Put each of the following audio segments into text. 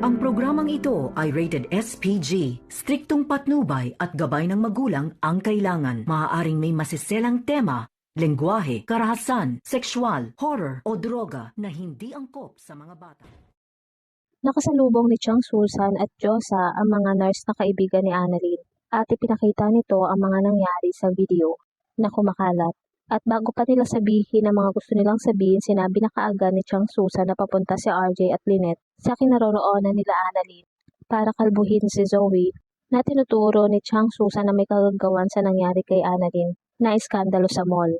Ang programang ito ay rated SPG. Striktong patnubay at gabay ng magulang ang kailangan. Maaaring may masiselang tema, lengguwahe, karahasan, sexual, horror o droga na hindi angkop sa mga bata. Nakasalubong ni Chang Susan at Josa ang mga nurse na kaibigan ni Annalyn at ipinakita nito ang mga nangyari sa video na kumakalat. At bago pa nila sabihin ang mga gusto nilang sabihin, sinabi na kaagad ni Chang Susan na papunta si RJ at Lynette sa kinaroroonan nila Annalyn para kalbuhin si Zoe na tinuturo ni Chang Susan na may kagagawan sa nangyari kay Annalyn na iskandalo sa mall.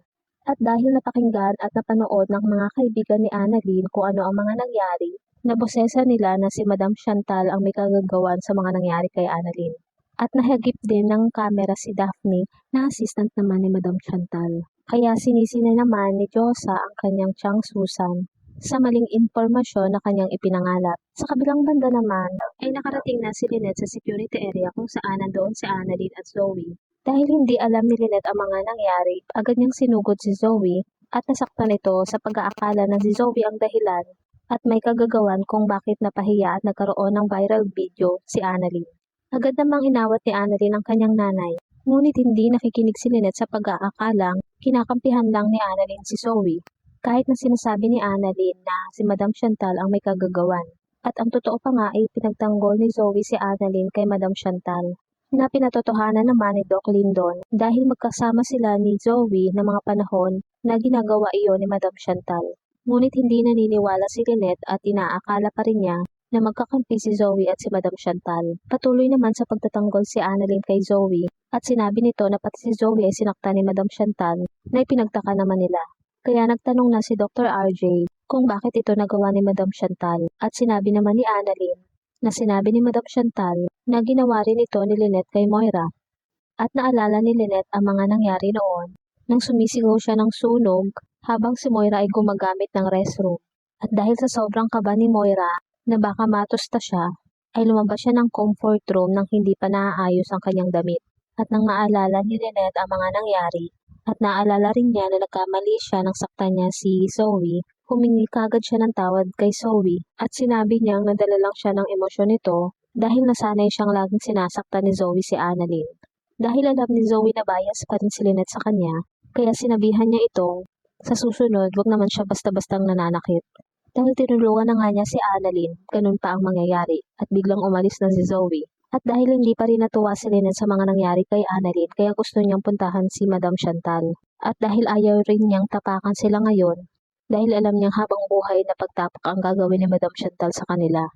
At dahil napakinggan at napanood ng mga kaibigan ni Annalyn kung ano ang mga nangyari, Nabosesa nila na si Madam Chantal ang may kagagawan sa mga nangyari kay Annalyn. At nahagip din ng kamera si Daphne na assistant naman ni Madam Chantal. Kaya sinisina naman ni Josa ang kanyang Chang Susan sa maling impormasyon na kanyang ipinangalat. Sa kabilang banda naman ay nakarating na si Lynette sa security area kung saan nandoon si Annalyn at Zoe. Dahil hindi alam ni Lynette ang mga nangyari, agad niyang sinugod si Zoe at nasaktan ito sa pag-aakala na si Zoe ang dahilan at may kagagawan kung bakit napahiya at nagkaroon ng viral video si Annalyn. Agad namang inawat ni Annalyn ang kanyang nanay, ngunit hindi nakikinig si Lynette sa pag-aakalang kinakampihan lang ni Annalyn si Zoe. Kahit na sinasabi ni Annalyn na si Madam Chantal ang may kagagawan. At ang totoo pa nga ay pinagtanggol ni Zoe si Annalyn kay Madam Chantal na pinatotohanan naman ni Doc Lindon dahil magkasama sila ni Zoe ng mga panahon na ginagawa iyon ni Madam Chantal. Ngunit hindi naniniwala si Lynette at inaakala pa rin niya na magkakampi si Zoe at si Madam Chantal. Patuloy naman sa pagtatanggol si Annalyn kay Zoe at sinabi nito na pati si Zoe ay sinakta ni Madam Chantal na ipinagtaka naman nila. Kaya nagtanong na si Dr. RJ kung bakit ito nagawa ni Madam Chantal at sinabi naman ni Annalyn na sinabi ni Madam Chantal na ginawa rin ito ni Lynette kay Moira. At naalala ni Lynette ang mga nangyari noon nang sumisigaw siya ng sunog habang si Moira ay gumagamit ng restroom. At dahil sa sobrang kaba ni Moira na baka matusta siya, ay lumabas siya ng comfort room nang hindi pa naaayos ang kanyang damit. At nang maalala ni Lynette ang mga nangyari, at naalala rin niya na nagkamali siya nang saktan niya si Zoe, humingi kagad siya ng tawad kay Zoe at sinabi niyang nadala lang siya ng emosyon nito dahil nasanay siyang laging sinasaktan ni Zoe si Annalyn. Dahil alam ni Zoe na bias pa rin si Lynette sa kanya, kaya sinabihan niya itong sa susunod, wag naman siya basta-bastang nananakit. Dahil tinulungan na nga niya si Annalyn, ganun pa ang mangyayari, at biglang umalis na si Zoe. At dahil hindi pa rin natuwa si Lynette sa mga nangyari kay Annalyn, kaya gusto niyang puntahan si Madam Chantal. At dahil ayaw rin niyang tapakan sila ngayon, dahil alam niyang habang buhay na pagtapak ang gagawin ni Madam Chantal sa kanila.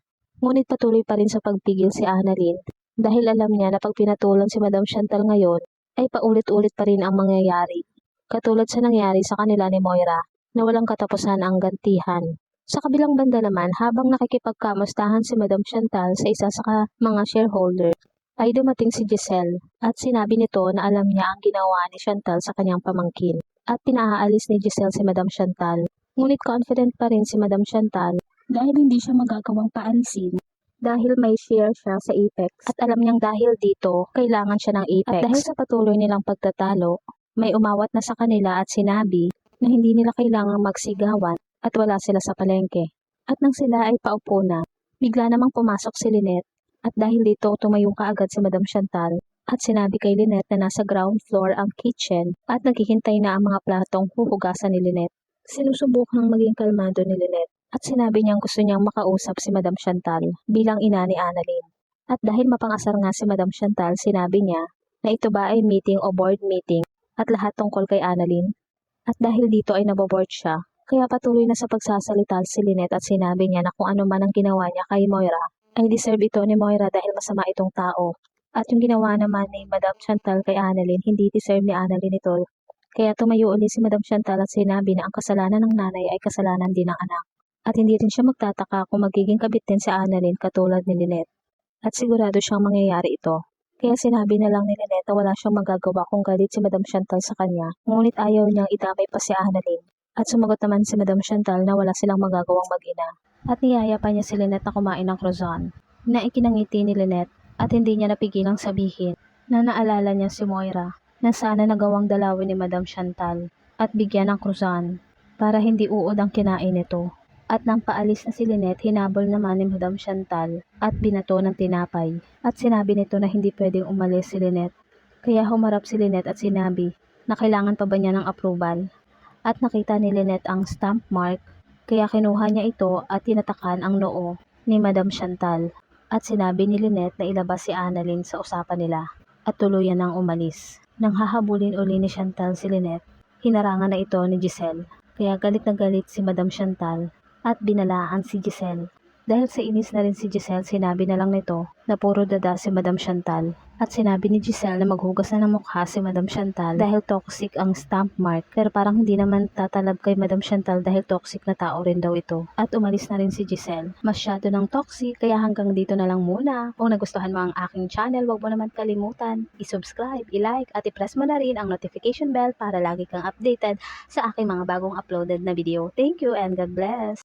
Ngunit patuloy pa rin sa pagpigil si Annalyn, dahil alam niya na pag pinatulan si Madam Chantal ngayon, ay paulit-ulit pa rin ang mangyayari katulad sa nangyari sa kanila ni Moira na walang katapusan ang gantihan. Sa kabilang banda naman, habang nakikipagkamustahan si Madam Chantal sa isa sa mga shareholder, ay dumating si Giselle at sinabi nito na alam niya ang ginawa ni Chantal sa kanyang pamangkin at pinaalis ni Giselle si Madam Chantal. Ngunit confident pa rin si Madam Chantal dahil hindi siya magagawang paalisin dahil may share siya sa Apex at alam niyang dahil dito kailangan siya ng Apex. At dahil sa patuloy nilang pagtatalo, may umawat na sa kanila at sinabi na hindi nila kailangang magsigawan at wala sila sa palengke. At nang sila ay paupo na, bigla namang pumasok si Lynette at dahil dito tumayo kaagad si Madam Chantal at sinabi kay Lynette na nasa ground floor ang kitchen at naghihintay na ang mga platong huhugasan ni Lynette. Sinusubukang maging kalmado ni Lynette at sinabi niyang gusto niyang makausap si Madam Chantal bilang ina ni Annalyn. At dahil mapangasar nga si Madam Chantal, sinabi niya na ito ba ay meeting o board meeting at lahat tungkol kay Annalyn. At dahil dito ay naboboard siya, kaya patuloy na sa pagsasalita si Lynette at sinabi niya na kung ano man ang ginawa niya kay Moira, ay deserve ito ni Moira dahil masama itong tao. At yung ginawa naman ni Madam Chantal kay Annalyn, hindi deserve ni Annalyn ito. Kaya tumayo ulit si Madam Chantal at sinabi na ang kasalanan ng nanay ay kasalanan din ng anak. At hindi rin siya magtataka kung magiging kabit din si Annalyn katulad ni Lynette. At sigurado siyang mangyayari ito. Kaya sinabi na lang ni Lynette wala siyang magagawa kung galit si Madam Chantal sa kanya, ngunit ayaw niyang idamay pa si Annalyn. At sumagot naman si Madam Chantal na wala silang magagawang mag-ina. At niyaya pa niya si Lynette na kumain ng croissant, na ikinangiti ni Lynette at hindi niya napigilang sabihin na naalala niya si Moira na sana nagawang dalawin ni Madam Chantal at bigyan ng croissant para hindi uod ang kinain nito. At nang paalis na si Lynette, hinabol naman ni Madam Chantal at binato ng tinapay. At sinabi nito na hindi pwedeng umalis si Lynette. Kaya humarap si Lynette at sinabi na kailangan pa ba niya ng approval. At nakita ni Lynette ang stamp mark, kaya kinuha niya ito at tinatakan ang noo ni Madam Chantal. At sinabi ni Lynette na ilabas si Annalyn sa usapan nila at tuluyan nang umalis. Nang hahabulin uli ni Chantal si Lynette, hinarangan na ito ni Giselle. Kaya galit na galit si Madam Chantal at binalaan si Giselle. Dahil sa inis na rin si Giselle, sinabi na lang nito na puro dada si Madam Chantal. At sinabi ni Giselle na maghugas na ng mukha si Madam Chantal dahil toxic ang stamp mark. Pero parang hindi naman tatalab kay Madam Chantal dahil toxic na tao rin daw ito. At umalis na rin si Giselle. Masyado ng toxic kaya hanggang dito na lang muna. Kung nagustuhan mo ang aking channel, huwag mo naman kalimutan i-subscribe, i-like at i-press mo na rin ang notification bell para lagi kang updated sa aking mga bagong uploaded na video. Thank you and God bless!